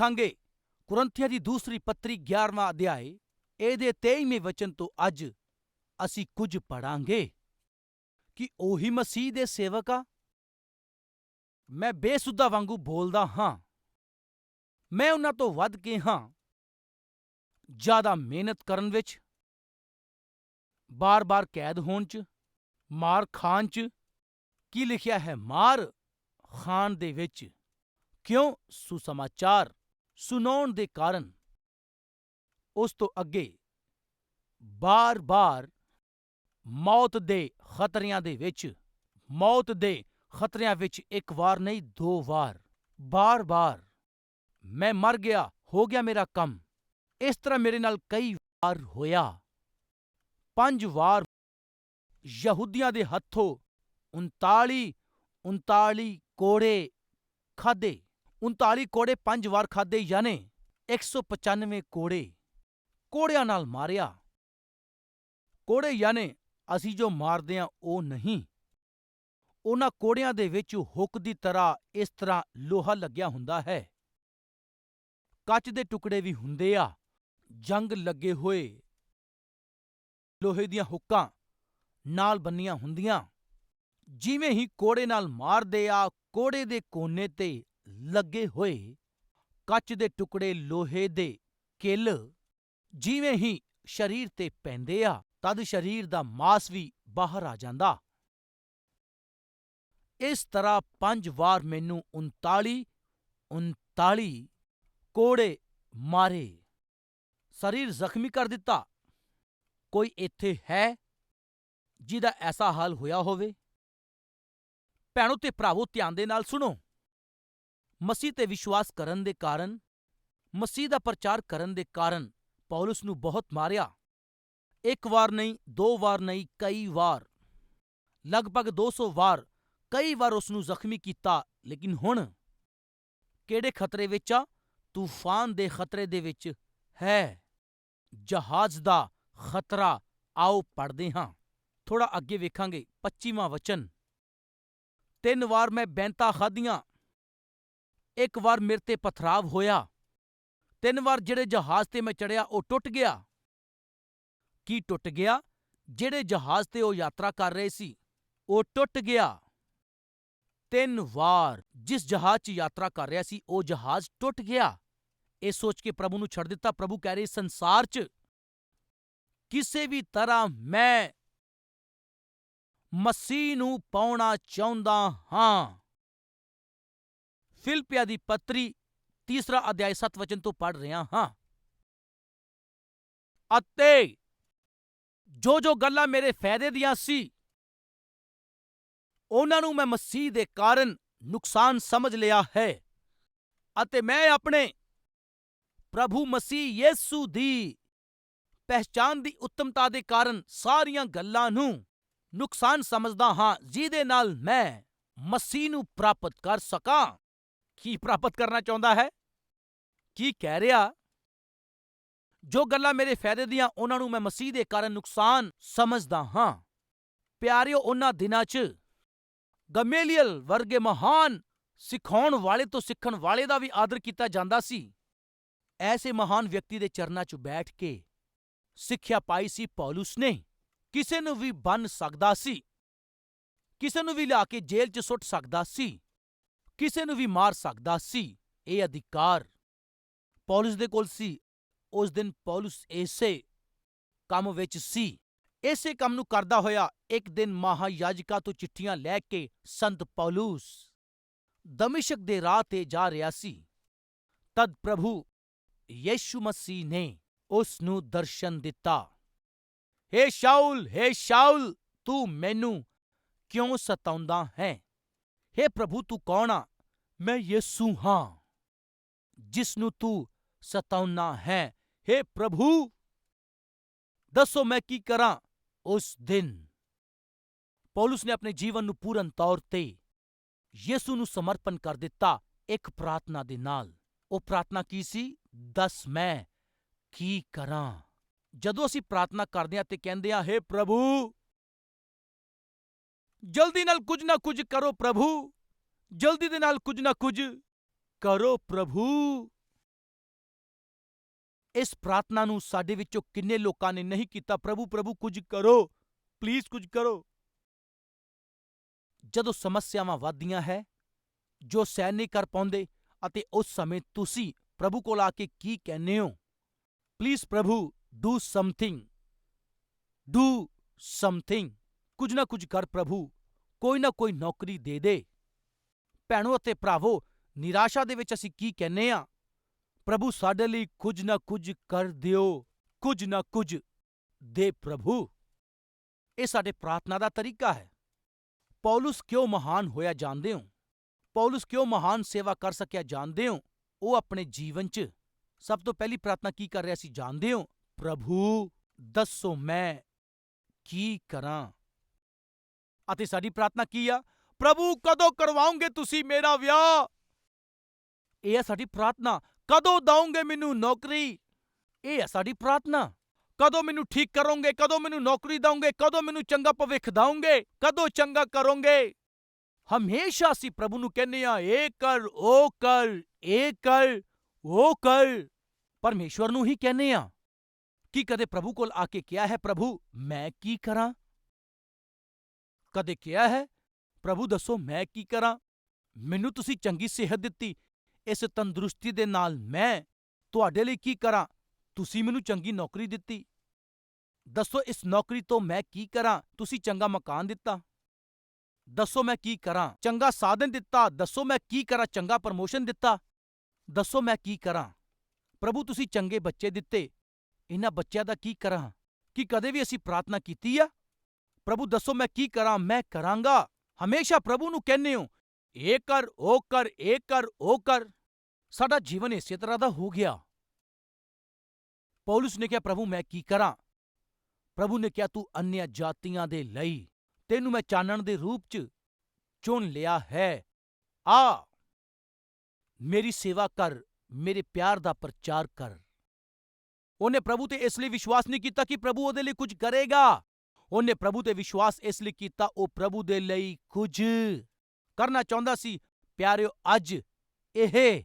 ਆਓ ਵੇਖਾਂਗੇ ਕੁਰੰਥੀਆਂ ਦੀ ਦੂਸਰੀ ਪੱਤਰੀ 11ਵਾਂ ਅਧਿਆਇ ਇਹਦੇ 23ਵੇਂ ਵਚਨ ਤੋਂ ਅੱਜ ਅਸੀਂ ਕੁਝ ਪੜਾਂਗੇ ਕਿ ਉਹੀ ਮਸੀਹ ਦੇ ਸੇਵਕ ਆ? ਮੈਂ ਬੇਸੁੱਧਾ ਵਾਂਗੂ ਬੋਲਦਾ ਹਾਂ। ਮੈਂ ਉਹਨਾਂ ਤੋਂ ਵੱਧ ਕੇ ਹਾਂ। ਜ਼ਿਆਦਾ ਮਿਹਨਤ ਕਰਨ ਵਿੱਚ, ਬਾਰ-ਬਾਰ ਕੈਦ ਹੋਣ 'ਚ, ਮਾਰ ਖਾਣ 'ਚ, ਕੀ ਲਿਖਿਆ ਹੈ ਮਾਰ ਖਾਣ ਦੇ ਵਿੱਚ, ਕਿਉਂ ਸੁਸਮਾਚਾਰ? ਸੁਣਾਉਣ ਦੇ ਕਾਰਨ ਉਸ ਤੋਂ ਅੱਗੇ ਬਾਰ-ਬਾਰ ਮੌਤ ਦੇ ਖਤਰਿਆਂ ਦੇ ਵਿੱਚ, ਮੌਤ ਦੇ ਖਤਰਿਆਂ ਵਿੱਚ ਇੱਕ ਵਾਰ ਨਹੀਂ, ਦੋ ਵਾਰ, ਬਾਰ-ਬਾਰ ਮੈਂ ਮਰ ਗਿਆ, ਹੋ ਗਿਆ ਮੇਰਾ ਕੰਮ। ਇਸ ਤਰ੍ਹਾਂ ਮੇਰੇ ਨਾਲ ਕਈ ਵਾਰ ਹੋਇਆ। ਪੰਜ ਵਾਰ ਯਹੂਦੀਆਂ ਦੇ ਹੱਥੋਂ 39 39 ਕੋੜੇ ਖਾਦੇ 39 ਕੋੜੇ ਪੰਜ ਵਾਰ ਖਾਦੇ ਯਾਨੀ 195 ਕੋੜੇ। ਕੋੜਿਆਂ ਨਾਲ ਮਾਰਿਆ। ਕੋੜੇ ਯਾਨੇ ਅਸੀਂ ਜੋ ਮਾਰਦੇ ਆ, ਉਹ ਨਹੀਂ। ਉਹਨਾਂ ਕੋੜਿਆਂ ਦੇ ਵਿੱਚ ਹੁੱਕ ਦੀ ਤਰ੍ਹਾਂ ਇਸ ਤਰ੍ਹਾਂ ਲੋਹਾ ਲੱਗਿਆ ਹੁੰਦਾ ਹੈ। ਕੱਚ ਦੇ ਟੁਕੜੇ ਵੀ ਹੁੰਦੇ ਆ। ਜੰਗ ਲੱਗੇ ਹੋਏ। ਲੋਹੇ ਦੀਆਂ ਹੁੱਕਾਂ ਨਾਲ ਬੰਨੀਆਂ ਹੁੰਦੀਆਂ। ਜਿਵੇਂ ਹੀ ਕੋੜੇ ਨਾਲ ਮਾਰਦੇ ਆ, ਕੋੜੇ ਦੇ ਕੋਨੇ ਤੇ ਲੱਗੇ ਹੋਏ ਕੱਚ ਦੇ ਟੁਕੜੇ ਲੋਹੇ ਦੇ ਕਿੱਲ ਜਿਵੇਂ ਹੀ ਸਰੀਰ ਤੇ ਪੈਂਦੇ ਆ, ਤਦ ਸਰੀਰ ਦਾ ਮਾਸ ਵੀ ਬਾਹਰ ਆ ਜਾਂਦਾ। ਇਸ ਤਰ੍ਹਾਂ ਪੰਜ ਵਾਰ ਮੈਨੂੰ 39 39 ਕੋੜੇ ਮਾਰੇ। ਸਰੀਰ ਜ਼ਖਮੀ ਕਰ ਦਿੱਤਾ। ਕੋਈ ਇੱਥੇ ਹੈ ਜਿਹਦਾ ਐਸਾ ਹਾਲ ਹੋਇਆ ਹੋਵੇ? ਭੈਣੋ ਤੇ ਭਰਾਵੋ, ਧਿਆਨ ਦੇ ਨਾਲ ਸੁਣੋ। ਮਸੀਹ ਤੇ ਵਿਸ਼ਵਾਸ ਕਰਨ ਦੇ ਕਾਰਨ, ਮਸੀਹ ਦਾ ਪ੍ਰਚਾਰ ਕਰਨ ਦੇ ਕਾਰਨ ਪੌਲਸ ਨੂੰ ਬਹੁਤ ਮਾਰਿਆ। ਇੱਕ ਵਾਰ ਨਹੀਂ, ਦੋ ਵਾਰ ਨਹੀਂ, ਕਈ ਵਾਰ। ਲਗਭਗ 200 ਵਾਰ ਕਈ ਵਾਰ ਉਸ ਨੂੰ ਜ਼ਖਮੀ ਕੀਤਾ, ਲੇਕਿਨ ਹੁਣ ਕਿਹੜੇ ਖਤਰੇ ਵਿੱਚ ਆ? ਤੂਫਾਨ ਦੇ ਖਤਰੇ ਦੇ ਵਿੱਚ ਹੈ। ਜਹਾਜ਼ ਦਾ ਖਤਰਾ। ਆਓ ਪੜ੍ਹਦੇ ਹਾਂ। ਥੋੜਾ ਅੱਗੇ ਵੇਖਾਂਗੇ। 25ਵਾਂ ਵਚਨ। ਤਿੰਨ ਵਾਰ ਮੈਂ ਬੈਂਤਾ ਖਾਧੀਆਂ। ਇੱਕ ਵਾਰ ਮੇਰੇ ਤੇ ਪਥਰਾਵ ਹੋਇਆ। ਤਿੰਨ ਵਾਰ ਜਿਹੜੇ ਜਹਾਜ਼ ਤੇ ਮੈਂ ਚੜਿਆ ਉਹ ਟੁੱਟ ਗਿਆ। ਕੀ ਟੁੱਟ ਗਿਆ? ਜਿਹੜੇ ਜਹਾਜ਼ ਤੇ ਉਹ ਯਾਤਰਾ ਕਰ ਰਹੇ ਸੀ, ਉਹ ਟੁੱਟ ਗਿਆ। ਤਿੰਨ ਵਾਰ ਜਿਸ ਜਹਾਜ਼ 'ਚ ਯਾਤਰਾ ਕਰ ਰਿਹਾ ਸੀ, ਉਹ ਜਹਾਜ਼ ਟੁੱਟ ਗਿਆ। ਇਹ ਸੋਚ ਕੇ ਪ੍ਰਭੂ ਨੂੰ ਛੱਡ ਦਿੱਤਾ। ਪ੍ਰਭੂ ਕਹਿ ਰਹੇ ਸੰਸਾਰ 'ਚ, ਕਿਸੇ ਵੀ ਤਰ੍ਹਾਂ ਮੈਂ ਮਸੀਹ ਨੂੰ ਪਾਉਣਾ ਚਾਹੁੰਦਾ ਹਾਂ। ਫਿਲਪਿਆ ਦੀ ਪੱਤਰੀ ਤੀਸਰਾ ਅਧਿਆਇ 7 ਵਚਨ ਤੋਂ ਪੜ ਰਿਹਾ ਹਾਂ। ਅਤੇ ਜੋ ਜੋ ਗੱਲਾਂ ਮੇਰੇ ਫਾਇਦੇ ਦੀਆਂ ਸੀ, ਉਹਨਾਂ ਨੂੰ ਮੈਂ ਮਸੀਹ ਦੇ ਕਾਰਨ ਨੁਕਸਾਨ ਸਮਝ ਲਿਆ ਹੈ ਅਤੇ ਮੈਂ ਆਪਣੇ ਪ੍ਰਭੂ ਮਸੀਹ ਯੇਸੂ ਦੀ ਪਹਿਚਾਨ ਦੀ ਉੱਤਮਤਾ ਦੇ ਕਾਰਨ ਸਾਰੀਆਂ ਗੱਲਾਂ ਨੂੰ ਨੁਕਸਾਨ ਸਮਝਦਾ ਹਾਂ, ਜਿਹਦੇ ਨਾਲ ਮੈਂ ਮਸੀਹ ਨੂੰ ਪ੍ਰਾਪਤ ਕਰ ਸਕਾਂ। ਕੀ ਪ੍ਰਾਪਤ ਕਰਨਾ ਚਾਹੁੰਦਾ ਹੈ? ਕੀ ਕਹਿ ਰਿਹਾ? ਜੋ ਗੱਲਾਂ ਮੇਰੇ ਫਾਇਦੇ ਦੀਆਂ ਉਹਨਾਂ ਨੂੰ ਮੈਂ ਮਸੀਹ ਦੇ ਕਾਰਨ ਨੁਕਸਾਨ ਸਮਝਦਾ ਹਾਂ। ਪਿਆਰਿਓ, ਉਹਨਾਂ ਦਿਨਾਂ 'ਚ ਗਮੇਲੀਅਲ ਵਰਗੇ ਮਹਾਨ ਸਿਖਾਉਣ ਵਾਲੇ ਤੋਂ ਸਿੱਖਣ ਵਾਲੇ ਦਾ ਵੀ ਆਦਰ ਕੀਤਾ ਜਾਂਦਾ ਸੀ। ਐਸੇ ਮਹਾਨ ਵਿਅਕਤੀ ਦੇ ਚਰਨਾਂ 'ਚ ਬੈਠ ਕੇ ਸਿੱਖਿਆ ਪਾਈ ਸੀ ਪੌਲਸ ਨੇ। ਕਿਸੇ ਨੂੰ ਵੀ ਬੰਨ ਸਕਦਾ ਸੀ। ਕਿਸੇ ਨੂੰ ਵੀ ਲਿਆ ਕੇ ਜੇਲ੍ਹ 'ਚ ਸੁੱਟ ਸਕਦਾ ਸੀ। ਕਿਸੇ ਨੂੰ ਵੀ ਮਾਰ ਸਕਦਾ ਸੀ। ਇਹ ਅਧਿਕਾਰ ਪੌਲੁਸ ਦੇ ਕੋਲ ਸੀ। ਉਸ ਦਿਨ ਪੌਲੁਸ ਇਸੇ ਕੰਮ ਵਿੱਚ ਸੀ। ਇਸੇ ਕੰਮ ਨੂੰ ਕਰਦਾ ਹੋਇਆ ਇੱਕ ਦਿਨ ਮਹਾਯਾਜਕਾ ਤੋਂ ਚਿੱਠੀਆਂ ਲੈ ਕੇ ਸੰਤ ਪੌਲਸ ਦਮਿਸ਼ਕ ਦੇ ਰਾਹ ਤੇ ਜਾ ਰਿਹਾ ਸੀ। ਤਦ ਪ੍ਰਭੂ ਯੀਸ਼ੂ ਮਸੀਹ ਨੇ ਉਸ ਨੂੰ ਦਰਸ਼ਨ ਦਿੱਤਾ। ਹੇ ਸ਼ਾਉਲ ਹੇ ਸ਼ਾਉਲ ਤੂੰ ਮੈਨੂੰ ਕਿਉਂ ਸਤਾਉਂਦਾ ਹੈ? ਹੇ ਪ੍ਰਭੂ, ਤੂੰ ਕੌਣ ਆ? ਮੈਂ ਯਿਸੂ ਹਾਂ ਜਿਸ ਨੂੰ ਤੂੰ ਸਤਾਉਣਾ ਹੈ। ਹੇ ਪ੍ਰਭੂ, ਦੱਸੋ ਮੈਂ ਕੀ ਕਰਾਂ ਉਸ ਦਿਨ? ਪੌਲਸ ਨੇ ਆਪਣੇ ਜੀਵਨ ਨੂੰ ਪੂਰਨ ਤੌਰ ਤੇ ਯਿਸੂ ਨੂੰ ਸਮਰਪਣ ਕਰ ਦਿੱਤਾ ਇੱਕ ਪ੍ਰਾਰਥਨਾ ਦੇ ਨਾਲ। ਉਹ ਪ੍ਰਾਰਥਨਾ ਕੀ ਸੀ? ਦੱਸ ਮੈਂ ਕੀ ਕਰਾਂ? ਜਦੋਂ ਅਸੀਂ ਪ੍ਰਾਰਥਨਾ ਕਰਦੇ ਹਾਂ ਤੇ ਕਹਿੰਦੇ ਹਾਂ, ਹੇ ਪ੍ਰਭੂ, ਜਲਦੀ ਨਾਲ ਕੁਝ ਨਾ ਕੁਝ ਕਰੋ ਪ੍ਰਭੂ। ਜਲਦੀ ਦੇ ਨਾਲ ਕੁਝ ਨਾ ਕੁਝ ਕਰੋ ਪ੍ਰਭੂ। ਇਸ ਪ੍ਰਾਰਥਨਾ ਨੂੰ ਸਾਡੇ ਵਿੱਚੋਂ ਕਿੰਨੇ ਲੋਕਾਂ ਨੇ ਨਹੀਂ ਕੀਤਾ? ਪ੍ਰਭੂ ਪ੍ਰਭੂ, ਕੁਝ ਕਰੋ। ਪਲੀਜ਼ ਕੁਝ ਕਰੋ। ਜਦੋਂ ਸਮੱਸਿਆਵਾਂ ਵੱਧਦੀਆਂ ਹੈ, ਜੋ ਸਹਿਨ ਨਹੀਂ ਕਰ ਪਾਉਂਦੇ ਅਤੇ ਉਸ ਸਮੇਂ ਤੁਸੀਂ ਪ੍ਰਭੂ ਕੋਲ ਆ ਕੇ ਕੀ ਕਹਿੰਦੇ ਹੋ? ਪਲੀਜ਼ ਪ੍ਰਭੂ, ਡੂ ਸਮਥਿੰਗ। Do something. ਕੁਝ ਨਾ ਕੁਝ ਕਰ ਪ੍ਰਭੂ। ਕੋਈ ਨਾ ਕੋਈ ਨੌਕਰੀ ਦੇ ਦੇ। ਭੈਣੋ ਅਤੇ ਭਰਾਵੋ, ਨਿਰਾਸ਼ਾ ਦੇ ਵਿੱਚ ਅਸੀਂ ਕੀ ਕਹਿੰਦੇ ਹਾਂ ਪ੍ਰਭੂ ਸਾਡੇ ਲਈ ਕੁਝ ਨਾ ਕੁਝ ਕਰ ਦਿਓ, ਕੁਝ ਨਾ ਕੁਝ ਦੇ ਪ੍ਰਭੂ। ਇਹ ਸਾਡੇ ਪ੍ਰਾਰਥਨਾ ਦਾ ਤਰੀਕਾ ਹੈ। ਪੌਲਸ ਕਿਉਂ ਮਹਾਨ ਹੋਇਆ ਜਾਣਦੇ ਹੋ? ਪੌਲਸ ਕਿਉਂ ਮਹਾਨ ਸੇਵਾ ਕਰ ਸਕਿਆ ਜਾਣਦੇ ਹੋ? ਉਹ ਆਪਣੇ ਜੀਵਨ 'ਚ ਸਭ ਤੋਂ ਪਹਿਲੀ ਪ੍ਰਾਰਥਨਾ ਕੀ ਕਰ ਰਿਹਾ ਸੀ ਜਾਣਦੇ ਹੋ? ਪ੍ਰਭੂ, ਦੱਸੋ ਮੈਂ ਕੀ ਕਰਾਂ? ਅਤੇ ਸਾਡੀ ਪ੍ਰਾਰਥਨਾ ਕੀ ਆ? ਪ੍ਰਭੂ, ਕਦੋਂ ਕਰਵਾਓਗੇ ਤੁਸੀਂ ਮੇਰਾ ਵਿਆਹ? ਇਹ ਹੈ ਸਾਡੀ ਪ੍ਰਾਰਥਨਾ। ਕਦੋਂ ਦਵੋਗੇ ਮੈਨੂੰ ਨੌਕਰੀ? ਇਹ ਹੈ ਸਾਡੀ ਪ੍ਰਾਰਥਨਾ। ਕਦੋਂ ਮੈਨੂੰ ਠੀਕ ਕਰੋਗੇ? ਕਦੋਂ ਮੈਨੂੰ ਨੌਕਰੀ ਦਵੋਗੇ ਕਦੋਂ ਮੈਨੂੰ ਚੰਗਾ ਭਵਿੱਖ ਦਵੋਗੇ ਕਦੋਂ ਚੰਗਾ ਕਰੋਗੇ? ਹਮੇਸ਼ਾ ਅਸੀਂ ਪ੍ਰਭੂ ਨੂੰ ਕਹਿੰਦੇ ਹਾਂ ਇਹ ਕਰ ਉਹ ਕਰ ਇਹ ਕਰ ਉਹ ਕਰ। ਪਰਮੇਸ਼ਵਰ ਨੂੰ ਹੀ ਕਹਿੰਦੇ ਹਾਂ। ਕੀ ਕਦੇ ਪ੍ਰਭੂ ਕੋਲ ਆ ਕੇ ਕਿਹਾ ਹੈ, ਪ੍ਰਭੂ, ਮੈਂ ਕੀ ਕਰਾਂ? ਕਦੇ ਕਿਹਾ ਹੈ ਪ੍ਰਭੂ ਦੱਸੋ ਮੈਂ ਕੀ ਕਰਾਂ? ਮੈਨੂੰ ਤੁਸੀਂ ਚੰਗੀ ਸਿਹਤ ਦਿੱਤੀ। ਇਸ ਤੰਦਰੁਸਤੀ ਦੇ ਨਾਲ ਮੈਂ ਤੁਹਾਡੇ ਲਈ ਕੀ ਕਰਾਂ? ਤੁਸੀਂ ਮੈਨੂੰ ਚੰਗੀ ਨੌਕਰੀ ਦਿੱਤੀ। ਦੱਸੋ ਇਸ ਨੌਕਰੀ ਤੋਂ ਮੈਂ ਕੀ ਕਰਾਂ? ਤੁਸੀਂ ਚੰਗਾ ਮਕਾਨ ਦਿੱਤਾ। ਦੱਸੋ ਮੈਂ ਕੀ ਕਰਾਂ? ਚੰਗਾ ਸਾਧਨ ਦਿੱਤਾ। ਦੱਸੋ ਮੈਂ ਕੀ ਕਰਾਂ? ਚੰਗਾ ਪ੍ਰਮੋਸ਼ਨ ਦਿੱਤਾ। ਦੱਸੋ ਮੈਂ ਕੀ ਕਰਾਂ? ਪ੍ਰਭੂ ਤੁਸੀਂ ਚੰਗੇ ਬੱਚੇ ਦਿੱਤੇ। ਇਹਨਾਂ ਬੱਚਿਆਂ ਦਾ ਕੀ ਕਰਾਂ? ਕੀ ਕਦੇ ਵੀ ਅਸੀਂ ਪ੍ਰਾਰਥਨਾ ਕੀਤੀ ਆ? ਪ੍ਰਭੂ ਦੱਸੋ ਮੈਂ ਕੀ ਕਰਾਂ? ਮੈਂ ਕਰਾਂਗਾ। ਹਮੇਸ਼ਾ ਪ੍ਰਭੂ ਨੂੰ ਕਹਿੰਦੇ ਹੋ, ਇਹ ਕਰ, ਉਹ ਕਰ, ਇਹ ਕਰ, ਉਹ ਕਰ। ਸਾਡਾ ਜੀਵਨ ਇਸੇ ਤਰ੍ਹਾਂ ਦਾ ਹੋ ਗਿਆ। ਪੌਲਸ ਨੇ ਕਿਹਾ, ਪ੍ਰਭੂ, ਮੈਂ ਕੀ ਕਰਾਂ? ਪ੍ਰਭੂ ਨੇ ਕਿਹਾ, ਤੂੰ ਅਨਿਆ ਜਾਤੀਆਂ ਦੇ ਲਈ ਤੈਨੂੰ ਮੈਂ ਚਾਨਣ ਦੇ ਰੂਪ 'ਚ ਚੁਣ ਲਿਆ ਹੈ। ਆ, ਮੇਰੀ ਸੇਵਾ ਕਰ, ਮੇਰੇ ਪਿਆਰ ਦਾ ਪ੍ਰਚਾਰ ਕਰ। ਉਹਨੇ ਪ੍ਰਭੂ ਤੇ ਇਸ ਲਈ ਵਿਸ਼ਵਾਸ ਨਹੀਂ ਕੀਤਾ ਕਿ ਪ੍ਰਭੂ ਉਹਦੇ ਲਈ ਕੁਝ ਕਰੇਗਾ। ਉਹਨੇ ਪ੍ਰਭੂ ਤੇ ਵਿਸ਼ਵਾਸ ਇਸ ਲਈ ਕੀਤਾ, ਉਹ ਪ੍ਰਭੂ ਦੇ ਲਈ ਕੁਝ ਕਰਨਾ ਚਾਹੁੰਦਾ ਸੀ। ਪਿਆਰਿਓ, ਅੱਜ ਇਹ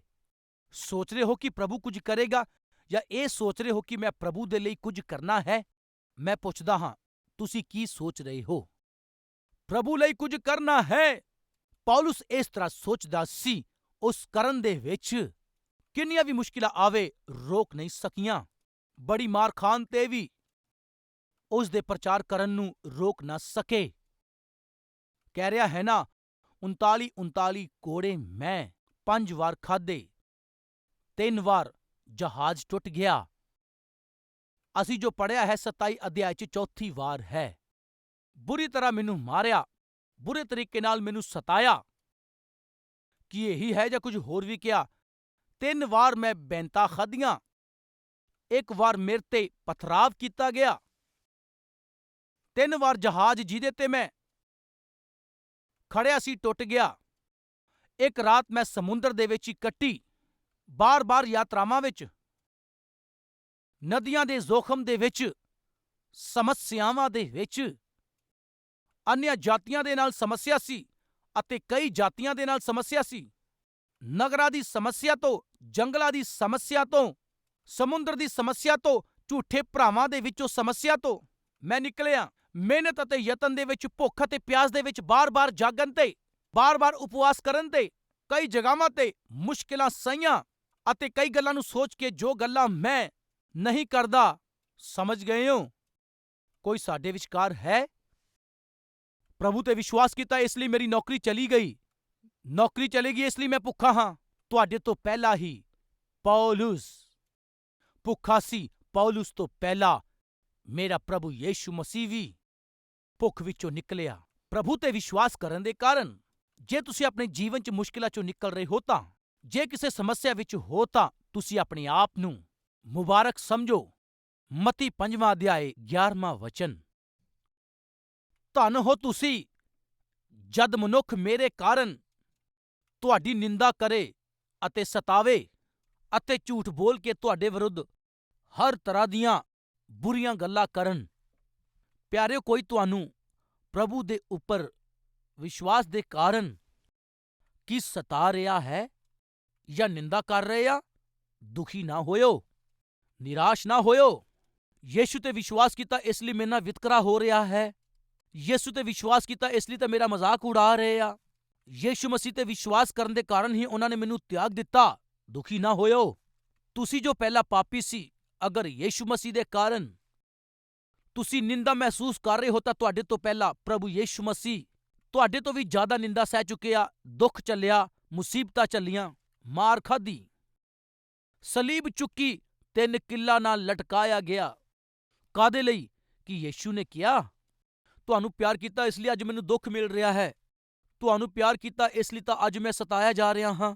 ਸੋਚ ਰਹੇ ਹੋ ਕਿ ਪ੍ਰਭੂ ਕੁਝ ਕਰੇਗਾ ਜਾਂ ਇਹ ਸੋਚ ਰਹੇ ਹੋ ਕਿ ਮੈਂ ਪ੍ਰਭੂ ਦੇ ਲਈ ਕੁਝ ਕਰਨਾ ਹੈ? ਮੈਂ ਪੁੱਛਦਾ ਹਾਂ, ਤੁਸੀਂ ਕੀ ਸੋਚ ਰਹੇ ਹੋ? ਪ੍ਰਭੂ ਲਈ ਕੁਝ ਕਰਨਾ ਹੈ? ਪੌਲਸ ਇਸ ਤਰ੍ਹਾਂ ਸੋਚਦਾ ਸੀ, ਉਸ ਕਰਨ ਦੇ ਵਿੱਚ ਕਿੰਨੀਆਂ ਵੀ ਮੁਸ਼ਕਿਲਾਂ ਆਵੇ, ਰੋਕ ਨਹੀਂ ਸਕੀਆਂ। ਬੜੀ ਮਾਰ ਖਾਨ ਤੇ ਵੀ ਉਸ ਦੇ ਪ੍ਰਚਾਰ ਕਰਨ ਨੂੰ ਰੋਕ ਨਾ ਸਕੇ। ਕਹਿ ਰਿਹਾ ਹੈ ਨਾ 39 39 ਕੋੜੇ ਮੈਂ ਪੰਜ ਵਾਰ ਖਾਦੇ ਤਿੰਨ ਵਾਰ ਜਹਾਜ਼ ਟੁੱਟ ਗਿਆ। ਅਸੀਂ ਜੋ ਪੜਿਆ ਹੈ 27 ਅਧਿਆਇ ਚ ਚੌਥੀ ਵਾਰ ਹੈ। ਬੁਰੀ ਤਰ੍ਹਾਂ ਮੈਨੂੰ ਮਾਰਿਆ, ਬੁਰੇ ਤਰੀਕੇ ਨਾਲ ਮੈਨੂੰ ਸਤਾਇਆ। ਕੀ ਇਹੀ ਹੈ ਜਾਂ ਕੁਝ ਹੋਰ ਵੀ ਕਿਹਾ? ਤਿੰਨ ਵਾਰ ਮੈਂ ਬੈਂਤਾ ਖਾਧੀਆਂ, ਇੱਕ ਵਾਰ ਮੇਰੇ ਤੇ ਪਥਰਾਵ ਕੀਤਾ ਗਿਆ। ਤਿੰਨ ਵਾਰ ਜਹਾਜ਼ ਜਿਹਦੇ ਤੇ ਮੈਂ ਖੜ੍ਹਿਆ ਸੀ, ਟੁੱਟ ਗਿਆ। ਇੱਕ ਰਾਤ ਮੈਂ ਸਮੁੰਦਰ ਦੇ ਵਿੱਚ ਹੀ ਕੱਟੀ, ਬਾਰ-ਬਾਰ ਯਾਤਰਾਵਾਂ ਵਿੱਚ, ਨਦੀਆਂ ਦੇ ਜ਼ੋਖਮ ਦੇ ਵਿੱਚ, ਸਮੱਸਿਆਵਾਂ ਦੇ ਵਿੱਚ, ਅਨਿਆ ਜਾਤੀਆਂ ਦੇ ਨਾਲ ਸਮੱਸਿਆ ਸੀ ਅਤੇ ਕਈ ਜਾਤੀਆਂ ਦੇ ਨਾਲ ਸਮੱਸਿਆ ਸੀ। ਨਗਰਾਂ ਦੀ ਸਮੱਸਿਆ ਤੋਂ, ਜੰਗਲਾਂ ਦੀ ਸਮੱਸਿਆ ਤੋਂ, ਸਮੁੰਦਰ ਦੀ ਸਮੱਸਿਆ ਤੋਂ, ਝੂਠੇ ਭਰਾਵਾਂ ਦੇ ਵਿੱਚੋਂ ਸਮੱਸਿਆ ਤੋਂ ਮੈਂ ਨਿਕਲਿਆ। ਮਿਹਨਤ ਅਤੇ ਯਤਨ ਦੇ ਵਿੱਚ, ਭੁੱਖ ਅਤੇ ਪਿਆਸ ਦੇ ਵਿੱਚ ਬਾਰ-ਬਾਰ ਜਾਗਣ ਤੇ, ਬਾਰ-ਬਾਰ ਉਪਵਾਸ ਕਰਨ ਤੇ, ਕਈ ਜਗ੍ਹਾਵਾਂ ਤੇ ਮੁਸ਼ਕਿਲਾਂ ਸਹੀਆਂ ਅਤੇ ਕਈ ਗੱਲਾਂ ਨੂੰ ਸੋਚ ਕੇ ਜੋ ਗੱਲਾਂ ਮੈਂ ਨਹੀਂ ਕਰਦਾ, ਸਮਝ ਗਏ ਹੋ? ਕੋਈ ਸਾਡੇ ਵਿਚਕਾਰ ਹੈ? ਪ੍ਰਭੂ ਤੇ ਵਿਸ਼ਵਾਸ ਕੀਤਾ, ਇਸ ਲਈ ਮੇਰੀ ਨੌਕਰੀ ਚਲੀ ਗਈ। ਨੌਕਰੀ ਚਲੀ ਗਈ ਇਸ ਲਈ ਮੈਂ ਭੁੱਖਾ ਹਾਂ। ਤੁਹਾਡੇ ਤੋਂ ਪਹਿਲਾਂ ਹੀ ਪੌਲੁਸ, ਭੁੱਖਾ ਸੀ, ਪੌਲੁਸ ਤੋਂ ਪਹਿਲਾਂ ਮੇਰਾ ਪ੍ਰਭੂ ਯੀਸ਼ੂ ਮਸੀਹ ਵੀ ਭੁੱਖ ਵਿੱਚੋਂ ਨਿਕਲਿਆ। ਪ੍ਰਭੂ ਤੇ ਵਿਸ਼ਵਾਸ ਕਰਨ ਦੇ ਕਾਰਨ ਜੇ ਤੁਸੀਂ ਆਪਣੇ ਜੀਵਨ 'ਚ ਮੁਸ਼ਕਿਲਾਂ 'ਚੋਂ ਨਿਕਲ ਰਹੇ ਹੋ ਤਾਂ, ਜੇ ਕਿਸੇ ਸਮੱਸਿਆ ਵਿੱਚ ਹੋ ਤਾਂ ਤੁਸੀਂ ਆਪਣੇ ਆਪ ਨੂੰ ਮੁਬਾਰਕ ਸਮਝੋ। ਮਤੀ ਪੰਜਵਾਂ ਅਧਿਆਏ 11ਵਾਂ ਵਚਨ। ਧਨ ਹੋ ਤੁਸੀਂ, ਜਦ ਮਨੁੱਖ ਮੇਰੇ ਕਾਰਨ ਤੁਹਾਡੀ ਨਿੰਦਾ ਕਰੇ ਅਤੇ ਸਤਾਵੇ ਅਤੇ ਝੂਠ ਬੋਲ ਕੇ ਤੁਹਾਡੇ ਵਿਰੁੱਧ ਹਰ ਤਰ੍ਹਾਂ ਦੀਆਂ ਬੁਰੀਆਂ ਗੱਲਾਂ ਕਰਨ। ਪਿਆਰਿਓ, ਕੋਈ ਤੁਹਾਨੂੰ ਪ੍ਰਭੂ ਦੇ ਉੱਪਰ ਵਿਸ਼ਵਾਸ ਦੇ ਕਾਰਨ ਕੀ ਸਤਾ ਰਿਹਾ ਹੈ ਜਾਂ ਨਿੰਦਾ ਕਰ ਰਹੇ ਆ? ਦੁਖੀ ਨਾ ਹੋਇਓ, ਨਿਰਾਸ਼ ਨਾ ਹੋਇਓ। ਯੀਸ਼ੂ ਤੇ ਵਿਸ਼ਵਾਸ ਕੀਤਾ ਇਸ ਲਈ ਮੇਰੇ ਨਾਲ ਵਿਤਕਰਾ ਹੋ ਰਿਹਾ ਹੈ। ਯੀਸ਼ੂ ਤੇ ਵਿਸ਼ਵਾਸ ਕੀਤਾ ਇਸ ਲਈ ਤਾਂ ਮੇਰਾ ਮਜ਼ਾਕ ਉਡਾ ਰਹੇ ਆ। ਯੀਸ਼ੂ ਮਸੀਹ ਤੇ ਵਿਸ਼ਵਾਸ ਕਰਨ ਦੇ ਕਾਰਨ ਹੀ ਉਹਨਾਂ ਨੇ ਮੈਨੂੰ ਤਿਆਗ ਦਿੱਤਾ। ਦੁਖੀ ਨਾ ਹੋਇਓ। ਤੁਸੀਂ ਜੋ ਪਹਿਲਾਂ ਪਾਪੀ ਸੀ ਅਗਰ ਯੀਸ਼ੂ ਮਸੀਹ ਦੇ ਕਾਰਨ ਤੁਸੀਂ ਨਿੰਦਾ ਮਹਿਸੂਸ ਕਰ ਰਹੇ ਹੋ ਤਾਂ ਤੁਹਾਡੇ ਤੋਂ ਪਹਿਲਾਂ ਪ੍ਰਭੂ ਯੀਸ਼ੂ ਮਸੀਹ ਤੁਹਾਡੇ ਤੋਂ ਵੀ ਜ਼ਿਆਦਾ ਨਿੰਦਾ ਸਹਿ ਚੁੱਕਿਆ ਦੁੱਖ ਝੱਲਿਆ, ਮੁਸੀਬਤਾਂ ਝੱਲੀਆਂ, ਮਾਰ ਖਾਧੀ। ਸਲੀਬ ਚੁੱਕੀ ਤਿੰਨ ਕਿੱਲਾ ਨਾਲ ਲਟਕਾਇਆ ਗਿਆ। ਕਾਦੇ ਲਈ? ਕਿ ਯੀਸ਼ੂ ਨੇ ਕਿਹਾ, ਤੁਹਾਨੂੰ ਪਿਆਰ ਕੀਤਾ ਇਸ ਲਈ ਅੱਜ ਮੈਨੂੰ ਦੁੱਖ ਮਿਲ ਰਿਹਾ ਹੈ। ਤੁਹਾਨੂੰ ਪਿਆਰ ਕੀਤਾ ਇਸ ਲਈ ਤਾਂ ਅੱਜ ਮੈਂ ਸਤਾਇਆ ਜਾ ਰਿਹਾ ਹਾਂ।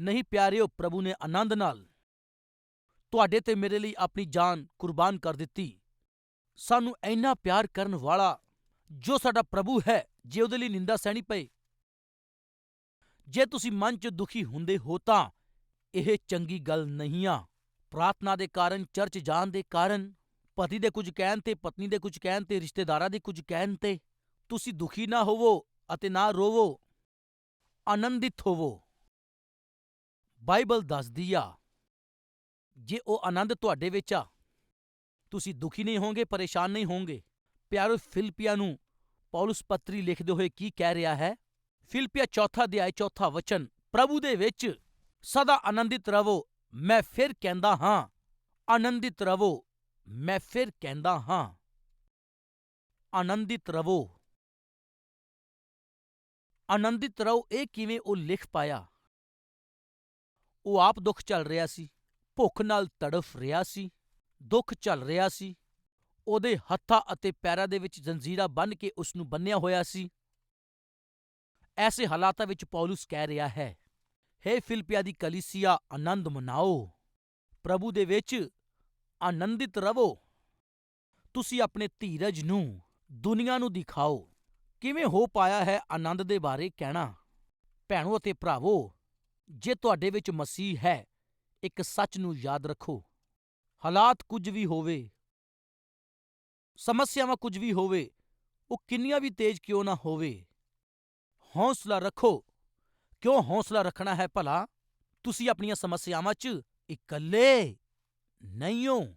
ਨਹੀਂ ਪਿਆਰਿਓ, ਪ੍ਰਭੂ ਨੇ ਆਨੰਦ ਨਾਲ ਤੁਹਾਡੇ ਤੇ ਮੇਰੇ ਲਈ ਆਪਣੀ ਜਾਨ ਕੁਰਬਾਨ ਕਰ ਦਿੱਤੀ। ਸਾਨੂੰ ਇੰਨਾ ਪਿਆਰ ਕਰਨ ਵਾਲਾ ਜੋ ਸਾਡਾ ਪ੍ਰਭੂ ਹੈ, ਜੇ ਉਹਦੇ ਲਈ ਨਿੰਦਾ ਸਹਿਣੀ ਪਏ। ਜੇ ਤੁਸੀਂ ਮਨ 'ਚ ਦੁਖੀ ਹੁੰਦੇ ਹੋ ਤਾਂ ਇਹ ਚੰਗੀ ਗੱਲ ਨਹੀਂ ਆ। ਪ੍ਰਾਰਥਨਾ ਦੇ ਕਾਰਨ, ਚਰਚ ਜਾਣ ਦੇ ਕਾਰਨ, ਪਤੀ ਦੇ ਕੁਝ ਕਹਿਣ ਤੇ, ਪਤਨੀ ਦੇ ਕੁਝ ਕਹਿਣ ਤੇ, ਰਿਸ਼ਤੇਦਾਰਾਂ ਦੇ ਕੁਝ ਕਹਿਣ ਤੇ ਤੁਸੀਂ ਦੁਖੀ ਨਾ ਹੋਵੋ ਅਤੇ ਨਾ ਰੋਵੋ। ਆਨੰਦਿਤ ਹੋਵੋ। ਬਾਈਬਲ ਦੱਸਦੀ ਆ ਜੇ ਉਹ ਆਨੰਦ ਤੁਹਾਡੇ ਵਿੱਚ ਆ, ਤੁਸੀਂ ਦੁਖੀ ਨਹੀਂ ਹੋਵੋਗੇ, ਪਰੇਸ਼ਾਨ ਨਹੀਂ ਹੋਵੋਗੇ। ਪਿਆਰੋ ਫਿਲਪੀਆ ਨੂੰ ਪੌਲਸ ਪੱਤਰੀ ਲਿਖਦੇ ਹੋਏ ਕੀ ਕਹਿ ਰਿਹਾ ਹੈ? ਫਿਲਪੀਆ ਚੌਥਾ ਅਧਿਆਇ, ਚੌਥਾ ਵਚਨ, ਪ੍ਰਭੂ ਦੇ ਵਿੱਚ ਸਦਾ ਆਨੰਦਿਤ ਰਹੋ, ਮੈਂ ਫਿਰ ਕਹਿੰਦਾ ਹਾਂ। ਆਨੰਦਿਤ ਰਹੋ, ਮੈਂ ਫਿਰ ਕਹਿੰਦਾ ਹਾਂ। ਆਨੰਦਿਤ ਰਹੋ। ਆਨੰਦਿਤ ਰਹੋ, ਇਹ ਕਿਵੇਂ ਉਹ ਲਿਖ ਪਾਇਆ? ਉਹ ਆਪ ਦੁੱਖ ਚੱਲ ਰਿਹਾ ਸੀ। ਭੁੱਖ ਨਾਲ ਤੜਫ ਰਿਹਾ ਸੀ, ਦੁੱਖ ਝੱਲ ਰਿਹਾ ਸੀ। ਉਹਦੇ ਹੱਥਾਂ ਅਤੇ ਪੈਰਾਂ ਦੇ ਵਿੱਚ ਜੰਜੀਰਾਂ ਬੰਨ੍ਹ ਕੇ ਉਸਨੂੰ ਬੰਨ੍ਹਿਆ ਹੋਇਆ ਸੀ। ਐਸੇ ਹਾਲਾਤਾਂ ਵਿੱਚ ਪੌਲੁਸ ਕਹਿ ਰਿਹਾ ਹੈ, ਹੇ ਫਿਲਪੀਆ ਦੀ ਕਲੀਸਿਆ, ਆਨੰਦ ਮਨਾਓ। ਪ੍ਰਭੂ ਦੇ ਵਿੱਚ ਆਨੰਦਿਤ ਰਵੋ। ਤੁਸੀਂ ਆਪਣੇ ਧੀਰਜ ਨੂੰ, ਦੁਨੀਆ ਨੂੰ ਦਿਖਾਓ। ਕਿਵੇਂ ਹੋ ਪਾਇਆ ਹੈ ਆਨੰਦ ਦੇ ਬਾਰੇ ਕਹਿਣਾ? ਭੈਣੋ ਅਤੇ ਭਰਾਵੋ, ਜੇ ਤੁਹਾਡੇ ਵਿੱਚ ਮਸੀਹ ਹੈ ਇੱਕ ਸੱਚ ਨੂੰ ਯਾਦ ਰੱਖੋ। ਹਾਲਾਤ ਕੁਝ ਵੀ ਹੋਵੇ, ਸਮੱਸਿਆਵਾਂ ਕੁਝ ਵੀ ਹੋਵੇ, ਉਹ ਕਿੰਨੀਆਂ ਵੀ ਤੇਜ਼ ਕਿਉਂ ਨਾ ਹੋਵੇ। ਹੌਸਲਾ ਰੱਖੋ। ਕਿਉਂ ਹੌਸਲਾ ਰੱਖਣਾ ਹੈ ਭਲਾ? ਤੁਸੀਂ ਆਪਣੀਆਂ ਸਮੱਸਿਆਵਾਂ 'ਚ ਇਕੱਲੇ ਨਹੀਂ ਹੋ।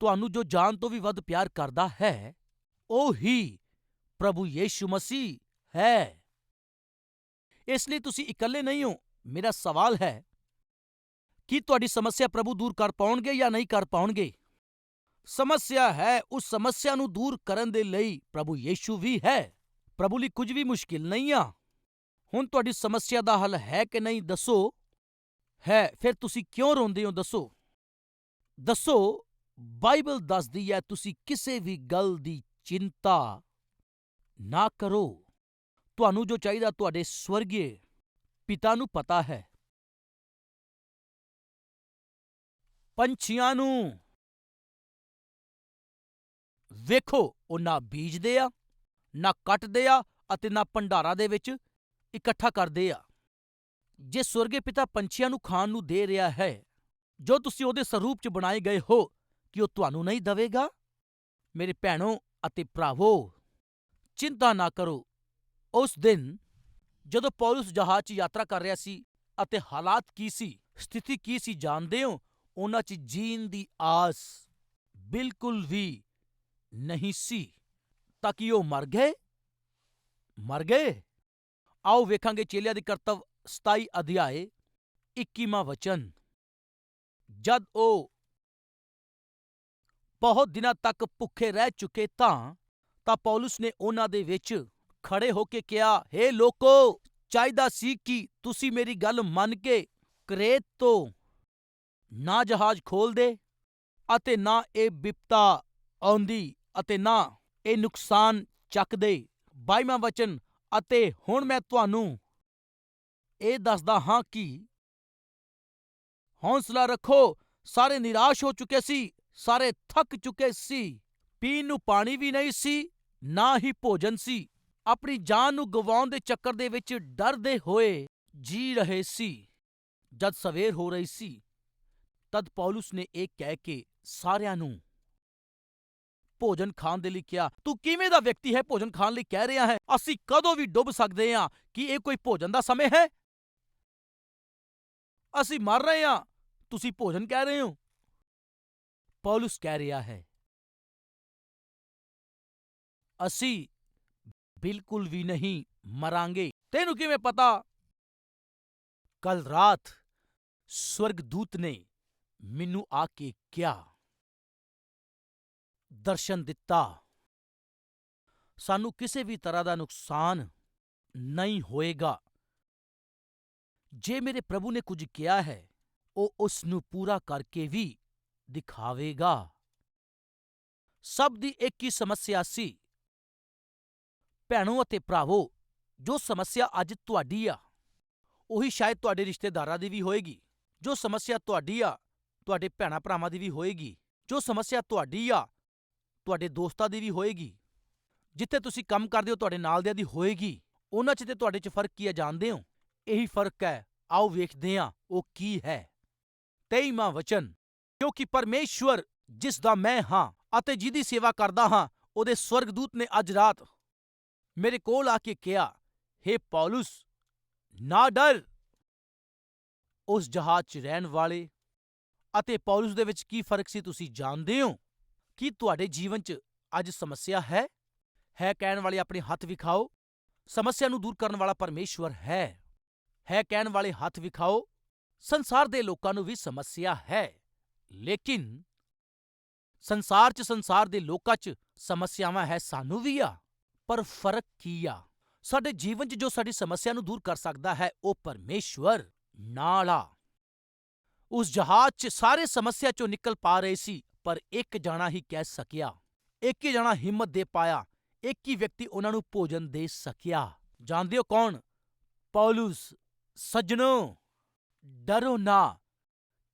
ਤੁਹਾਨੂੰ ਜੋ ਜਾਨ ਤੋਂ ਵੀ ਵੱਧ ਪਿਆਰ ਕਰਦਾ ਹੈ, ਉਹ ਹੀ ਪ੍ਰਭੂ ਯੀਸ਼ੂ ਮਸੀਹ ਹੈ। ਇਸ ਲਈ ਤੁਸੀਂ ਇਕੱਲੇ ਨਹੀਂ ਹੋ। ਮੇਰਾ ਸਵਾਲ ਹੈ ਕੀ ਤੁਹਾਡੀ ਸਮੱਸਿਆ ਪ੍ਰਭੂ ਦੂਰ ਕਰ ਪਾਉਣਗੇ ਜਾਂ ਨਹੀਂ ਕਰ ਪਾਉਣਗੇ? ਸਮੱਸਿਆ ਹੈ, ਉਸ ਸਮੱਸਿਆ ਨੂੰ ਦੂਰ ਕਰਨ ਦੇ ਲਈ ਪ੍ਰਭੂ ਯੇਸ਼ੂ ਵੀ ਹੈ। ਪ੍ਰਭੂ ਲਈ ਕੁਝ ਵੀ ਮੁਸ਼ਕਿਲ ਨਹੀਂ ਆ। ਹੁਣ ਤੁਹਾਡੀ ਸਮੱਸਿਆ ਦਾ ਹੱਲ ਹੈ ਕਿ ਨਹੀਂ ਦੱਸੋ? ਹੈ, ਫਿਰ ਤੁਸੀਂ ਕਿਉਂ ਰੋਂਦੇ ਹੋ ਦੱਸੋ? ਦੱਸੋ, ਬਾਈਬਲ ਦੱਸਦੀ ਹੈ, ਤੁਸੀਂ ਕਿਸੇ ਵੀ ਗੱਲ ਦੀ ਚਿੰਤਾ ਨਾ ਕਰੋ। ਤੁਹਾਨੂੰ ਜੋ ਚਾਹੀਦਾ ਤੁਹਾਡੇ ਸਵਰਗੀ ਪਿਤਾ ਨੂੰ ਪਤਾ ਹੈ। ਪੰਛੀਆਂ ਨੂੰ। ਵੇਖੋ, ਉਹ ਨਾ ਬੀਜਦੇ ਆ, ਨਾ ਕੱਟਦੇ ਆ ਅਤੇ ਨਾ ਭੰਡਾਰਾਂ ਦੇ ਵਿੱਚ ਇਕੱਠਾ ਕਰਦੇ ਆ। ਜੇ ਸਵਰਗੇ ਪਿਤਾ ਪੰਛੀਆਂ ਨੂੰ ਖਾਣ ਨੂੰ ਦੇ ਰਿਹਾ ਹੈ, ਜੋ ਤੁਸੀਂ ਉਹਦੇ ਸਰੂਪ 'ਚ ਬਣਾਏ ਗਏ ਹੋ, ਕਿ ਉਹ ਤੁਹਾਨੂੰ ਨਹੀਂ ਦੇਵੇਗਾ? ਮੇਰੇ ਭੈਣੋ ਅਤੇ ਭਰਾਵੋ, ਚਿੰਤਾ ਨਾ ਕਰੋ। ਉਸ ਦਿਨ ਜਦੋਂ ਪੌਲਸ ਜਹਾਜ਼ 'ਚ ਯਾਤਰਾ ਕਰ ਰਿਹਾ ਸੀ ਅਤੇ ਹਾਲਾਤ ਕੀ ਸੀ, ਸਥਿਤੀ ਕੀ ਸੀ ਜਾਣਦੇ ਹੋ? ਉਹਨਾਂ 'ਚ ਜੀਣ ਦੀ ਆਸ ਬਿਲਕੁਲ ਵੀ ਨਹੀਂ ਸੀ। ਤਾਂ ਕਿ ਉਹ ਮਰ ਗਏ? ਮਰ ਗਏ? ਆਓ ਵੇਖਾਂਗੇ ਚੇਲਿਆਂ ਦੇ ਕਰਤਵ 27 ਅਧਿਆਏ 21ਵਾਂ ਵਚਨ। ਜਦ ਉਹ ਬਹੁਤ ਦਿਨਾਂ ਤੱਕ ਭੁੱਖੇ ਰਹਿ ਚੁੱਕੇ ਤਾਂ ਤਾਂ ਪੌਲਸ ਨੇ ਉਹਨਾਂ ਦੇ ਵਿੱਚ ਖੜੇ ਹੋ ਕੇ ਕਿਹਾ, ਹੇ ਲੋਕੋ, ਚਾਹੀਦਾ ਸੀ ਕਿ ਤੁਸੀਂ ਮੇਰੀ ਗੱਲ ਮੰਨ ਕੇ ਕਰੇਤ ਤੋਂ ਨਾ ਜਹਾਜ਼ ਖੋਲਦੇ ਅਤੇ ਨਾ ਇਹ ਬਿਪਤਾ ਆਉਂਦੀ ਅਤੇ ਨਾ ਇਹ ਨੁਕਸਾਨ ਚੱਕਦੇ। ਬਾਈਵਾਂ ਵਚਨ, ਅਤੇ ਹੁਣ ਮੈਂ ਤੁਹਾਨੂੰ ਇਹ ਦੱਸਦਾ ਹਾਂ ਕਿ ਹੌਸਲਾ ਰੱਖੋ, ਸਾਰੇ ਨਿਰਾਸ਼ ਹੋ ਚੁੱਕੇ ਸੀ, ਸਾਰੇ ਥੱਕ ਚੁੱਕੇ ਸੀ, ਪੀਣ ਨੂੰ ਪਾਣੀ ਵੀ ਨਹੀਂ ਸੀ, ਨਾ ਹੀ ਭੋਜਨ ਸੀ। ਆਪਣੀ ਜਾਨ ਨੂੰ ਗਵਾਉਣ ਦੇ ਚੱਕਰ ਦੇ ਵਿੱਚ ਡਰਦੇ ਹੋਏ ਜੀ ਰਹੇ ਸੀ, ਜਦ ਸਵੇਰ ਹੋ ਰਹੀ ਸੀ। ਤਦ ਪੌਲਸ ਨੇ ਇਹ ਕਹਿ ਕੇ ਸਾਰਿਆਂ ਨੂੰ, ਭੋਜਨ ਖਾਣ ਦੇ ਲਈ ਕਿਹਾ, ਤੂੰ ਕਿਵੇਂ ਦਾ ਵਿਅਕਤੀ ਹੈ ਭੋਜਨ ਖਾਣ ਲਈ ਕਹਿ ਰਿਹਾ ਹੈ? ਅਸੀਂ ਕਦੋਂ ਵੀ ਡੁੱਬ ਸਕਦੇ ਹਾਂ? ਕੀ ਇਹ ਕੋਈ ਭੋਜਨ ਦਾ ਸਮੇਂ ਹੈ? ਅਸੀਂ ਮਰ ਰਹੇ ਹਾਂ। ਤੁਸੀਂ ਭੋਜਨ ਕਹਿ ਰਹੇ ਹੋ? ਪੌਲਸ ਕਹਿ ਰਿਹਾ ਹੈ, ਅਸੀਂ ਬਿਲਕੁਲ ਵੀ ਨਹੀਂ ਮਰਾਂਗੇ। ਤੈਨੂੰ ਕਿਵੇਂ ਪਤਾ? ਕੱਲ ਰਾਤ ਸਵਰਗਦੂਤ ਨੇ ਮੈਨੂੰ ਆ ਕੇ ਕਿਹਾ। ਦਰਸ਼ਨ ਦਿੱਤਾ। ਸਾਨੂੰ ਕਿਸੇ ਵੀ ਤਰ੍ਹਾਂ ਦਾ ਨੁਕਸਾਨ ਨਹੀਂ ਹੋਏਗਾ। ਜੇ ਮੇਰੇ ਪ੍ਰਭੂ ਨੇ ਕੁਝ ਕਿਹਾ ਹੈ, ਉਹ ਉਸ ਨੂੰ ਪੂਰਾ ਕਰਕੇ ਵੀ ਦਿਖਾਵੇਗਾ। ਸਭ ਦੀ ਇੱਕ ਹੀ ਸਮੱਸਿਆ ਸੀ। ਭੈਣੋ ਅਤੇ ਭਰਾਵੋ, ਜੋ ਸਮੱਸਿਆ ਅੱਜ ਤੁਹਾਡੀ ਆ, ਉਹੀ ਸ਼ਾਇਦ ਤੁਹਾਡੇ ਰਿਸ਼ਤੇਦਾਰਾਂ ਦੀ ਵੀ ਹੋਏਗੀ। ਜੋ ਸਮੱਸਿਆ ਤੁਹਾਡੀ ਆ ਤੁਹਾਡੇ ਭੈਣਾਂ ਭਰਾਵਾਂ ਦੀ ਵੀ ਹੋਏਗੀ, ਜੋ ਸਮੱਸਿਆ ਤੁਹਾਡੀ ਆ, ਤੁਹਾਡੇ ਦੋਸਤਾਂ ਦੀ ਵੀ ਹੋਏਗੀ। ਜਿੱਥੇ ਤੁਸੀਂ ਕੰਮ ਕਰਦੇ ਹੋ, ਤੁਹਾਡੇ ਨਾਲ ਦਿਆਂ ਦੀ ਹੋਏਗੀ। ਉਹਨਾਂ 'ਚ ਤੇ ਤੁਹਾਡੇ 'ਚ ਫ਼ਰਕ ਕੀ ਹੈ ਜਾਣਦੇ ਹੋ? ਇਹੀ ਫ਼ਰਕ ਹੈ। ਆਓ ਵੇਖਦੇ ਹਾਂ, ਉਹ ਕੀ ਹੈ। ਤੇਈਵਾਂ ਵਚਨ, ਕਿਉਂਕਿ ਪਰਮੇਸ਼ਵਰ ਜਿਸ ਦਾ ਮੈਂ ਹਾਂ ਅਤੇ ਜਿਹਦੀ ਸੇਵਾ ਕਰਦਾ ਹਾਂ, ਉਹਦੇ ਸਵਰਗਦੂਤ ਨੇ ਅੱਜ ਰਾਤ ਮੇਰੇ ਕੋਲ ਆ ਕੇ ਕਿਹਾ, ਹੇ ਪੌਲਸ, ਨਾ ਡਰ। ਉਸ ਜਹਾਜ਼ 'ਚ ਰਹਿਣ ਵਾਲੇ ਅਤੇ ਪੌਲਸ ਦੇ ਵਿੱਚ ਕੀ ਫ਼ਰਕ ਸੀ ਤੁਸੀਂ ਜਾਣਦੇ ਹੋ? ਕੀ ਤੁਹਾਡੇ ਜੀਵਨ 'ਚ ਅੱਜ ਸਮੱਸਿਆ ਹੈ? ਹੈ ਕਹਿਣ ਵਾਲੇ ਆਪਣੇ ਹੱਥ ਵਿਖਾਓ। ਸਮੱਸਿਆ ਨੂੰ ਦੂਰ ਕਰਨ ਵਾਲਾ ਪਰਮੇਸ਼ਵਰ ਹੈ। ਹੈ ਕਹਿਣ ਵਾਲੇ ਹੱਥ ਵਿਖਾਓ। ਸੰਸਾਰ ਦੇ ਲੋਕਾਂ ਨੂੰ ਵੀ ਸਮੱਸਿਆ ਹੈ। ਲੇਕਿਨ ਸੰਸਾਰ 'ਚ ਸੰਸਾਰ ਦੇ ਲੋਕਾਂ 'ਚ ਸਮੱਸਿਆਵਾਂ ਹੈ ਸਾਨੂੰ ਵੀ ਆ। ਪਰ ਫ਼ਰਕ ਕੀ ਆ? ਸਾਡੇ ਜੀਵਨ 'ਚ ਜੋ ਸਾਡੀ ਸਮੱਸਿਆ ਨੂੰ ਦੂਰ ਕਰ ਸਕਦਾ ਹੈ ਉਹ ਪਰਮੇਸ਼ਵਰ ਨਾਲ ਆ। ਉਸ ਜਹਾਜ਼ 'ਚ ਸਾਰੇ ਸਮੱਸਿਆ 'ਚੋਂ ਨਿਕਲ ਪਾ ਰਹੇ ਸੀ, ਪਰ ਇੱਕ ਜਾਣਾ ਹੀ ਕਹਿ ਸਕਿਆ। ਇੱਕ ਹੀ ਜਾਣਾ ਹਿੰਮਤ ਦੇ ਪਾਇਆ। ਇੱਕ ਹੀ ਵਿਅਕਤੀ ਉਹਨਾਂ ਨੂੰ ਭੋਜਨ ਦੇ ਸਕਿਆ। ਜਾਣਦੇ ਹੋ ਕੌਣ? ਪੌਲੁਸ। ਸੱਜਣੋ, ਡਰੋ ਨਾ,